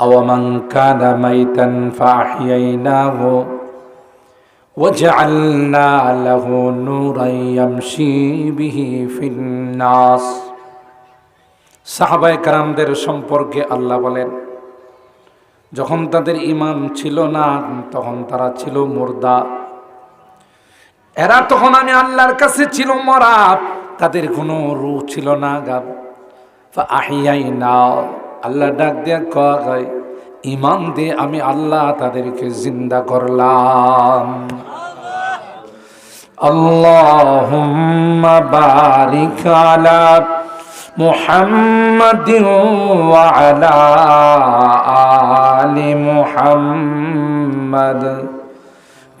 أومن كان ميتا فأحييناه وجعلنا له نورا يمشي به في الناس সাহাবায়ে কারামদের সম্পর্কে আল্লাহ বলেন যখন তাদের ইমাম ছিল না তখন তারা ছিল মুর্দা এরা তখন আমি আল্লাহর কাছে ছিল মরা তাদের কোনো রু ছিল না গাব আহিয়াই না আল্লাহ ডাক দিয়া কয় ইমান দিয়ে আমি আল্লাহ তাদেরকে জিন্দা করলাম اللهم بارك على محمد وعلى آل محمد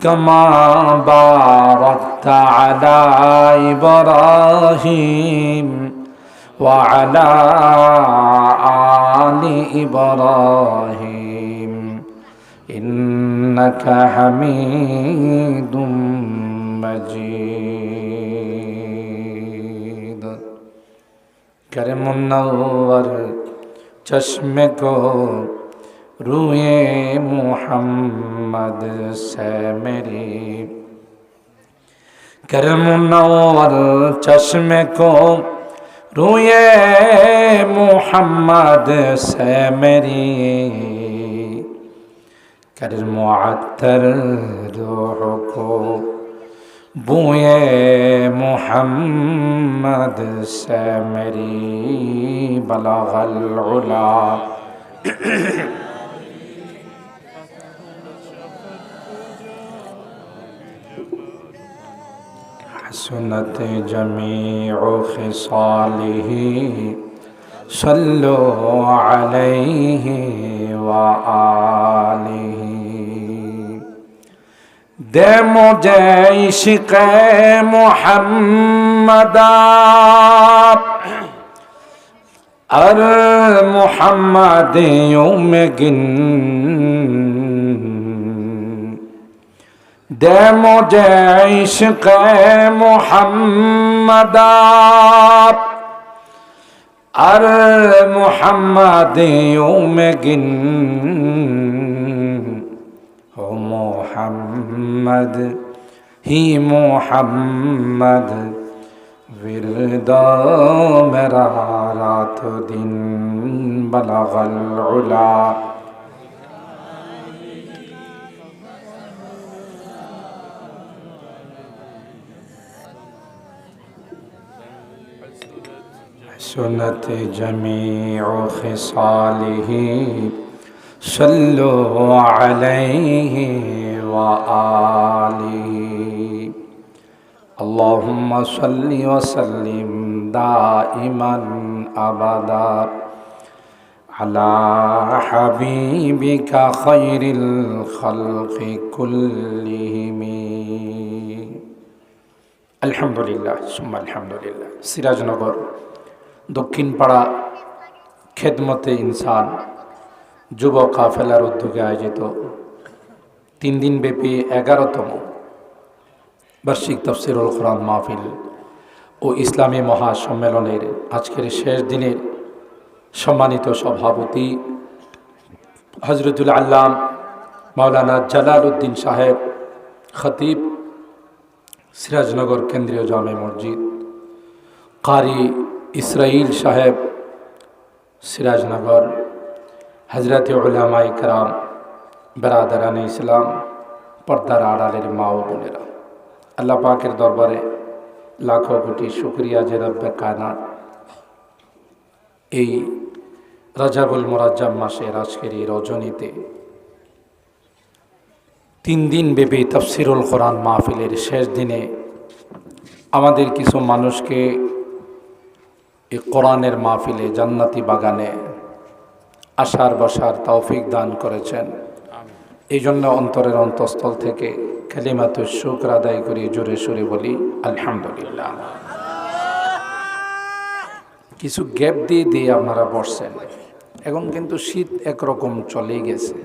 كما باركت على إبراهيم وعلى آل إبراهيم إنك حميد مجيد کرم منور چشم کو روئے محمد سے میری کرم منور چشم کو روئے محمد سے میری کر معطر روح کو محمد سے بلغ العلا۔ حسنت جميع خصاله صلوا عليه وآله. دے مجھے عشق محمد. أر محمد یوم گن دم عشق محمد আর মোহাম্মদ ইউমগিন ও মোহাম্মদ হি মোহাম্মদ বিরদ মেরা রাত দিন বলাগল العلا سنت جميع خصاله صلوا عليه وآله اللهم صل وسلم دائما أبدا على حبيبك خير الخلق كلهم الحمد لله ثم الحمد لله সিরাজনগর দক্ষিণ পাড়া খেদমতে ইনসান যুব কাফেলার উদ্যোগে আয়োজিত তিন দিন ব্যাপী এগারোতম বার্ষিক তফসিরুল কোরআন মাহফিল ও ইসলামী মহাসম্মেলনের আজকের শেষ দিনের সম্মানিত সভাপতি হজরতুল আল্লাম মাওলানা জালাল উদ্দিন সাহেব, খতিব সিরাজনগর কেন্দ্রীয় জামে মসজিদ, কারি ইসরাইল সাহেব সিরাজনগর হজরত উলামা ইকরাম বেরাদারান ইসলাম, পর্দার আড়ালের মা ও বোনেরা। আল্লাহ পাকের দরবারে লাখো কোটি শুক্রিয়া যে রব্বে কায়নাত। এই রাজাবুল মোরাজ্জাম মাসের আজকের এই রজনীতে তিন দিন ব্যাপী তফসিরুল কোরআন মাহফিলের শেষ দিনে আমাদের কিছু মানুষকে এই কোরআনের মাহফিলে জান্নাতি বাগানে আসার বসার তৌফিক দান করেছেন। এই জন্য অন্তরের অন্তঃস্থল থেকে খেলিমাত শুক্র আদায় করি জোরে সুরে বলি আলহামদুলিল্লাহ। কিছু গ্যাপ দিয়ে দিয়ে আপনারা বসছেন। এখন কিন্তু শীত একরকম চলেই গেছে।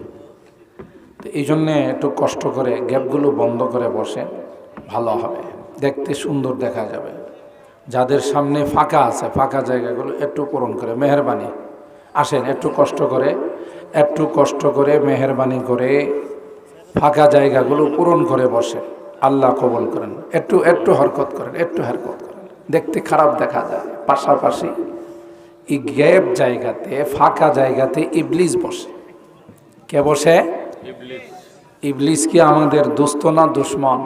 তো এই জন্যে একটু কষ্ট করে গ্যাপগুলো বন্ধ করে বসেন ভালো হবে। দেখতে সুন্দর দেখা যাবে। যাদের সামনে ফাঁকা আছে ফাঁকা জায়গাগুলো একটু পূরণ করে মেহরবানি। আসেন একটু কষ্ট করে একটু কষ্ট করে মেহরবানি করে ফাঁকা জায়গাগুলো পূরণ করে বসে আল্লাহ কবল করেন। একটু একটু হরকত করেন একটু হরকত করেন। দেখতে খারাপ দেখা যায়। পাশাপাশি এই গ্যাপ জায়গাতে ফাঁকা জায়গাতে ইবলিস বসে। কে বসে? ইবলিস। কি আমাদের দুস্থ না দুশ্মন।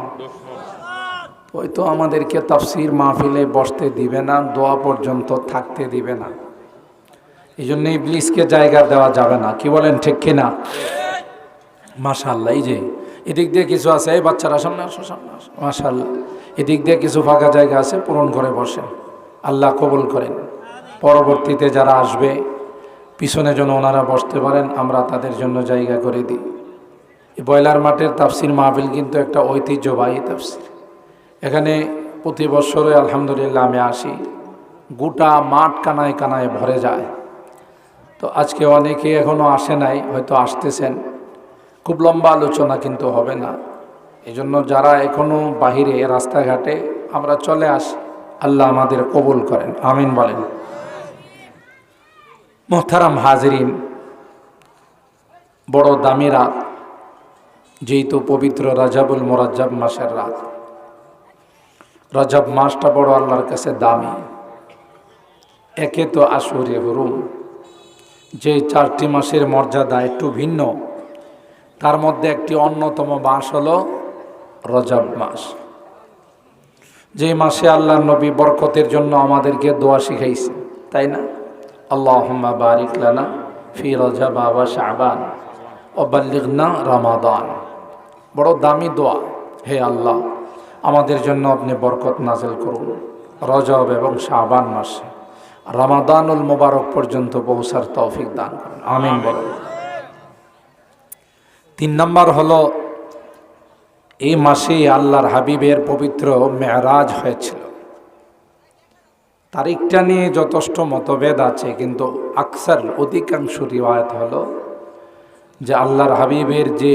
ওই তো আমাদেরকে তাফসির মাহফিলে বসতে দিবে না, দোয়া পর্যন্ত থাকতে দিবে না। এই জন্য ইবলিসকে জায়গা দেওয়া যাবে না। কি বলেন, ঠিক কিনা? মাশাল্লাহ এই যে এদিক দিয়ে কিছু আছে, এই বাচ্চারা সামনে আসো সামনে আসো। মাশাল্লাহ এদিক দিয়ে কিছু ফাঁকা জায়গা আছে, পূরণ করে বসেন। আল্লাহ কবুল করেন। পরবর্তীতে যারা আসবে, পিছনে যেন ওনারা বসতে পারেন, আমরা তাদের জন্য জায়গা করে দিই। বয়লার মাঠের তাফসির মাহফিল কিন্তু একটা ঐতিহ্যবাহী তাফসির। এখানে প্রতি বছরে আলহামদুলিল্লাহ আমি আসি। গোটা মাঠ কানায় কানায় ভরে যায়। তো আজকে অনেকে এখনও আসে নাই, হয়তো আসতেছেন। খুব লম্বা আলোচনা কিন্তু হবে না। এই জন্য যারা এখনও বাহিরে রাস্তাঘাটে, আমরা চলে আসি। আল্লাহ আমাদের কবুল করেন। আমিন বলেন। মোহতারাম হাজরিন, বড় দামি রাত যেহেতু পবিত্র রাজাবুল মোরাজ্জাব মাসের রাত। রজব মাসটা বড় আল্লাহর কাছে দামি। একে তো আসুরে হরুম। যে চারটি মাসের মর্যাদা একটু ভিন্ন, তার মধ্যে একটি অন্যতম মাস হল রজব মাস। যে মাসে আল্লাহ নবী বরকতের জন্য আমাদেরকে দোয়া শিখাইছে তাই না? আল্লাহ বারিক লানা ফি রজব আবা শাহবান অবাল্লিগনা রামাদান। বড় দামি দোয়া, হে আল্লাহ। আমাদের জন্য আপনি বরকত নাজেল করুন। রজব এবং শাহবান মাসে রামাদানুল মোবারক পর্যন্ত পৌঁছার তৌফিক দান করুন। আমিন বলুন। তিন নম্বর হলো, এই মাসে আল্লাহর হাবিবের পবিত্র মেয়ারাজ হয়েছিল। তারিখটা নিয়ে যথেষ্ট মতভেদ আছে, কিন্তু আকসার অধিকাংশ রিওয়ায়ত হলো যে আল্লাহর হাবিবের যে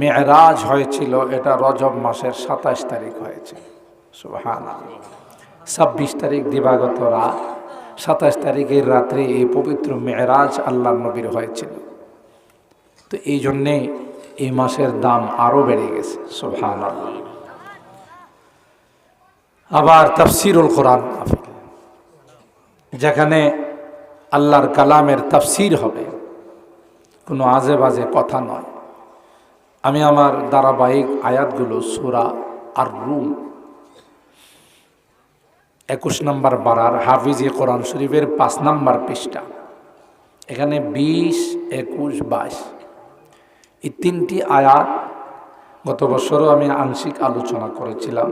মেয়ারাজ হয়েছিল, এটা রজব মাসের সাতাশ তারিখ হয়েছে। ছাব্বিশ তারিখ দিবাগত রাত। সাতাশ তারিখের রাত্রে এই পবিত্র মেয়ারাজ আল্লাহ নবীর হয়েছিল। তো এই জন্যে এই মাসের দাম আরও বেড়ে গেছে। সুহান আবার তাফসিরুল কোরআন যেখানে আল্লাহর কালামের তাফসির হবে। কোনো আজে বাজে কথা নয়। আমি আমার ধারাবাহিক আয়াতগুলো সুরা আর রুম একুশ নম্বর বারার হাফিজে কোরআন শরীফের পাঁচ নম্বর পৃষ্ঠা। এখানে বিশ, একুশ, বাইশ। এই তিনটি আয়াত গত বছরও আমি আংশিক আলোচনা করেছিলাম।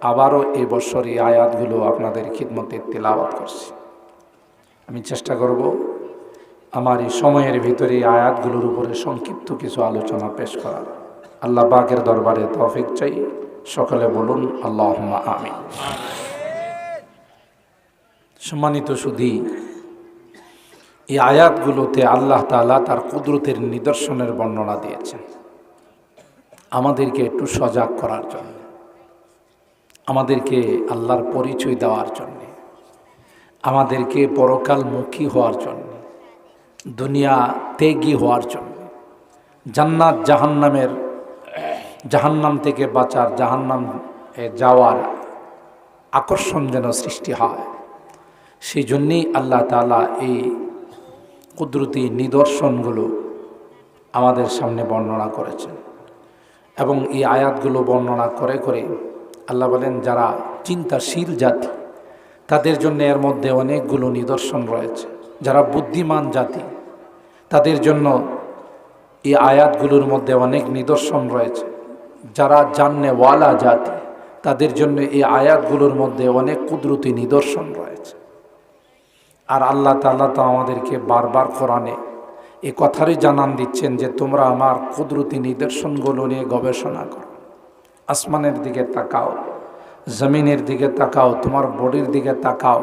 আবারও এই বছর এই আয়াতগুলো আপনাদের খিদমতে তেলাওয়াত করছি। আমি চেষ্টা করব আমার এই সময়ের ভিতরে আয়াতগুলোর উপরে সংক্ষিপ্ত কিছু আলোচনা পেশ করার। আল্লাহ বাকের দরবারে তফিক চাই। সকলে বলুন আল্লাহ আমিন। সম্মানিত সুধী, এই আয়াতগুলোতে আল্লাহ তালা তার কুদরতের নিদর্শনের বর্ণনা দিয়েছেন। আমাদেরকে একটু সজাগ করার জন্য, আমাদেরকে আল্লাহর পরিচয় দেওয়ার জন্যে, আমাদেরকে পরকালমুখী হওয়ার জন্য দুনিয়া ত্যাগী হওয়ার জন্য। জান্নাত জাহান্নামের, জাহান্নাম থেকে বাঁচার, জাহান্নাম যাওয়ার আকর্ষণ যেন সৃষ্টি হয়, সেই জন্যেই আল্লাহ তালা এই কুদরতি নিদর্শনগুলো আমাদের সামনে বর্ণনা করেছেন। এবং এই আয়াতগুলো বর্ণনা করে করে আল্লাহ বলেন, যারা চিন্তাশীল জাতি, তাদের জন্য এর মধ্যে অনেকগুলো নিদর্শন রয়েছে। যারা বুদ্ধিমান জাতি তাদের জন্য এই আয়াতগুলোর মধ্যে অনেক নিদর্শন রয়েছে। যারা জান্নেওয়ালা জাতি, তাদের জন্য এই আয়াতগুলোর মধ্যে অনেক কুদরতি নিদর্শন রয়েছে। আর আল্লাহ তাল্লাহ তো আমাদেরকে বারবার কোরআনে এ কথারই জানান দিচ্ছেন যে, তোমরা আমার কুদরতি নিদর্শনগুলো নিয়ে গবেষণা করো। আসমানের দিকে তাকাও, জমিনের দিকে তাকাও, তোমার বডির দিকে তাকাও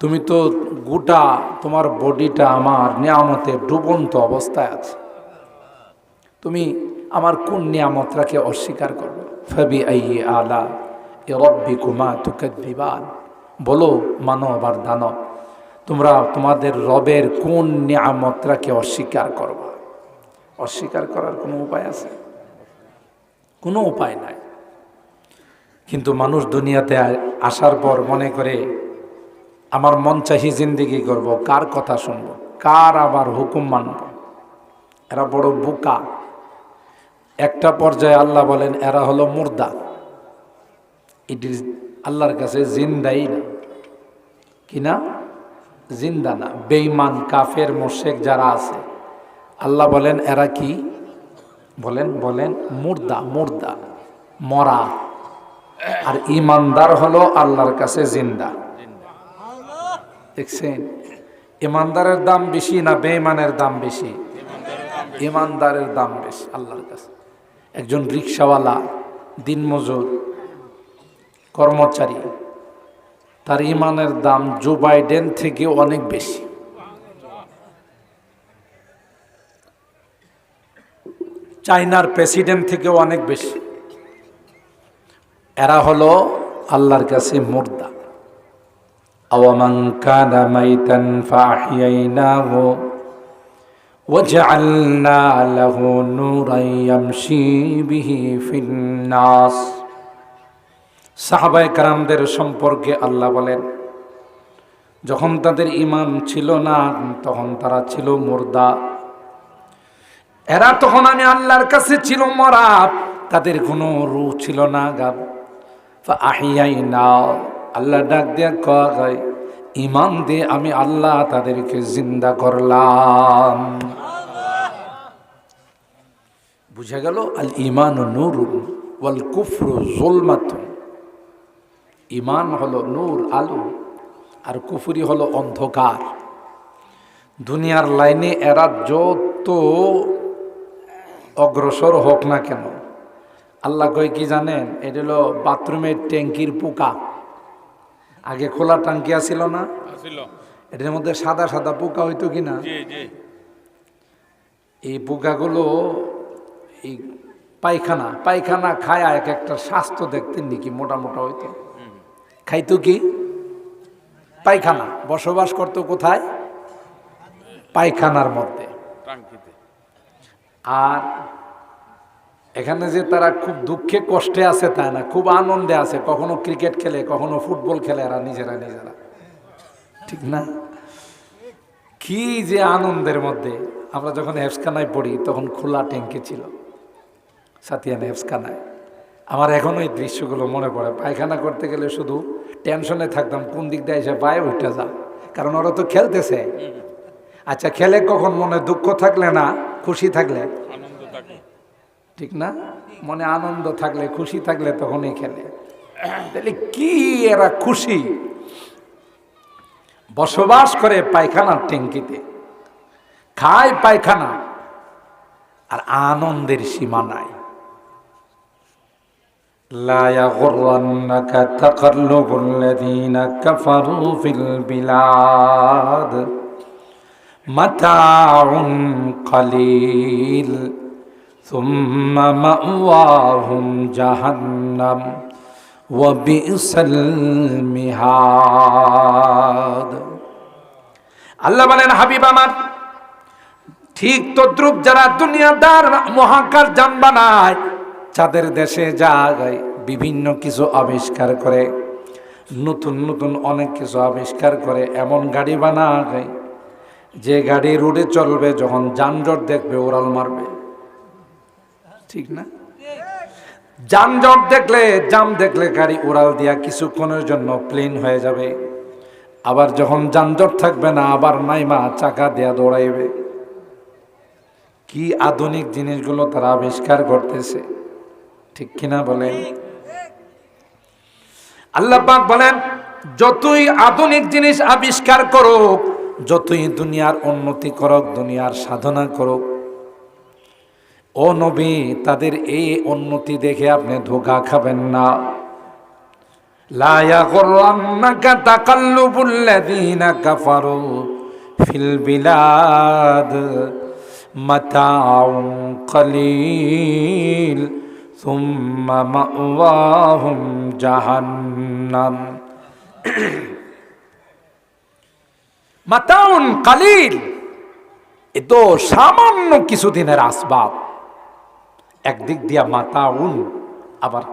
তুমি তো গোটা তোমার বডিটা আমার নিয়ামতে ডুবন্ত অবস্থায় আছে। তুমি আমার কোন নিয়ামতটাকে অস্বীকার করবে? ফবি আইয়ে আলা এ রব্বি কুমা তুকে দিবান বলো মানব আর দানব, তোমরা তোমাদের রবের কোন নিয়ামতটাকে অস্বীকার করবা? অস্বীকার করার কোনো উপায় আছে? কোনো উপায় নাই। কিন্তু মানুষ দুনিয়াতে আসার পর মনে করে আমার মন চাহি জিন্দিগি করব, কার কথা শুনব? কার আবার হুকুম মানব? এরা বড় বোকা। একটা পর্যায়ে আল্লাহ বলেন, এরা হলো মুর্দা। এটি আল্লাহর কাছে জিন্দাই না। কি না? জিন্দা না। বেঈমান, কাফের মোশেক যারা আছে। আল্লাহ বলেন, এরা কি? বলেন বলেন, মুর্দা মুর্দা, মরা। আর ইমানদার হলো আল্লাহর কাছে জিন্দা। দেখছেন? ইমানদারের দাম বেশি না বেঈমানের দাম বেশি? ইমানদারের দাম বেশি, আল্লাহর কাছে। একজন রিক্সাওয়ালা, দিনমজুর, কর্মচারী, তার ইমানের দাম জো বাইডেন থেকে অনেক বেশি। চায়নার প্রেসিডেন্ট থেকেও অনেক বেশি। এরা হলো আল্লাহর কাছে মুর্দা। أومن كان ميتا فأحييناه وجعلنا له نورا يمشي به في الناس সাহাবায়ে কারামদের সম্পর্কে আল্লাহ বলেন যখন তাদের ইমান ছিল না তখন তারা ছিল মুর্দা এরা তখন আমি আল্লাহর কাছে ছিল মরা তাদের কোনো রু ছিল না গাব আহিয়াই না আল্লাহ ডাক দিয়া কয়া গায় ইমান দিয়ে আমি আল্লাহ তাদেরকে জিন্দা করলাম। বুঝা গেল, আল ইমান নূর ওয়াল কুফরু জোলমাতুন। ইমান হলো নূর, আলো, আর কুফুরি হলো অন্ধকার। দুনিয়ার লাইনে এরা যত অগ্রসর হোক না কেন, আল্লাহ কয় কি জানেন? এটা হলো বাথরুমের ট্যাঙ্কির পোকা। আগে খোলা টাঙ্কি আসিল না? এটার মধ্যে সাদা সাদা পোকা হইতো কি না জি জি। এই পোকাগুলো এই পায়খানা পায়খানা খায় এক একটা স্বাস্থ্য দেখতেন নাকি মোটা মোটা হইতো? খাইতো কি? পায়খানা। বসবাস করতো কোথায়? পায়খানার মধ্যে। আর এখানে যে তারা খুব দুঃখে, কষ্টে আছে তা না, খুব আনন্দে আছে। কখনো ক্রিকেট খেলে, কখনো ফুটবল খেলে এরা নিজেরা নিজেরা। ঠিক না? কি যে আনন্দের মধ্যে। আমরা যখন হেফসখানায় পড়ি, তখন খোলা ট্যাঙ্কি ছিল, সাতিয়ান হেফসখানায়। আমার এখনও এই দৃশ্যগুলো মনে পড়ে। পায়খানা করতে গেলে শুধু টেনশনে থাকতাম, কোন দিক দিয়ে এসে পায়ে উঠে যা কারণ ওরা তো খেলতেছে। আচ্ছা খেলে কখন মনে দুঃখ থাকলে না, খুশি থাকলে? ঠিক না? মনে আনন্দ থাকলে, খুশি থাকলে তখনই খেলে। তাহলে কি এরা খুশি? বসবাস করে পায়খানার ট্যাঙ্কিতে, খায় পায়খানা, আর আনন্দের সীমা নাই। لا ثم مأواهم جهنم وبئس المهاد আল্লাহ বলেন হাবিব আমার ঠিক তদ্রুপ যারা দুনিয়াদার মহাকার যান বানায় চাঁদের দেশে যায় বিভিন্ন কিছু আবিষ্কার করে নতুন নতুন অনেক কিছু আবিষ্কার করে এমন গাড়ি বানায় যে গাড়ি রোডে চলবে যখন যানজট দেখবে ওরাল মারবে ঠিক না? যানজট দেখলে, জাম দেখলে গাড়ি উড়াল দিয়া কিছুক্ষণের জন্য প্লেন হয়ে যাবে। আবার যখন যানজট থাকবে না, আবার নাইমা চাকা দেয়া দৌড়াইবে। কি আধুনিক জিনিসগুলো তারা আবিষ্কার করতেছে। ঠিক কিনা বলেন? আল্লাহ পাক বলেন, যতই আধুনিক জিনিস আবিষ্কার করুক, যতই দুনিয়ার উন্নতি করুক, দুনিয়ার সাধনা করুক ও নবী, তাদের এই উন্নতি দেখে আপনি ধোকা খাবেন না। মাতাউন কালিল, এ তো সামান্য কিছুদিনের আসবাব। একদিক দিয়া মাতাউন আবার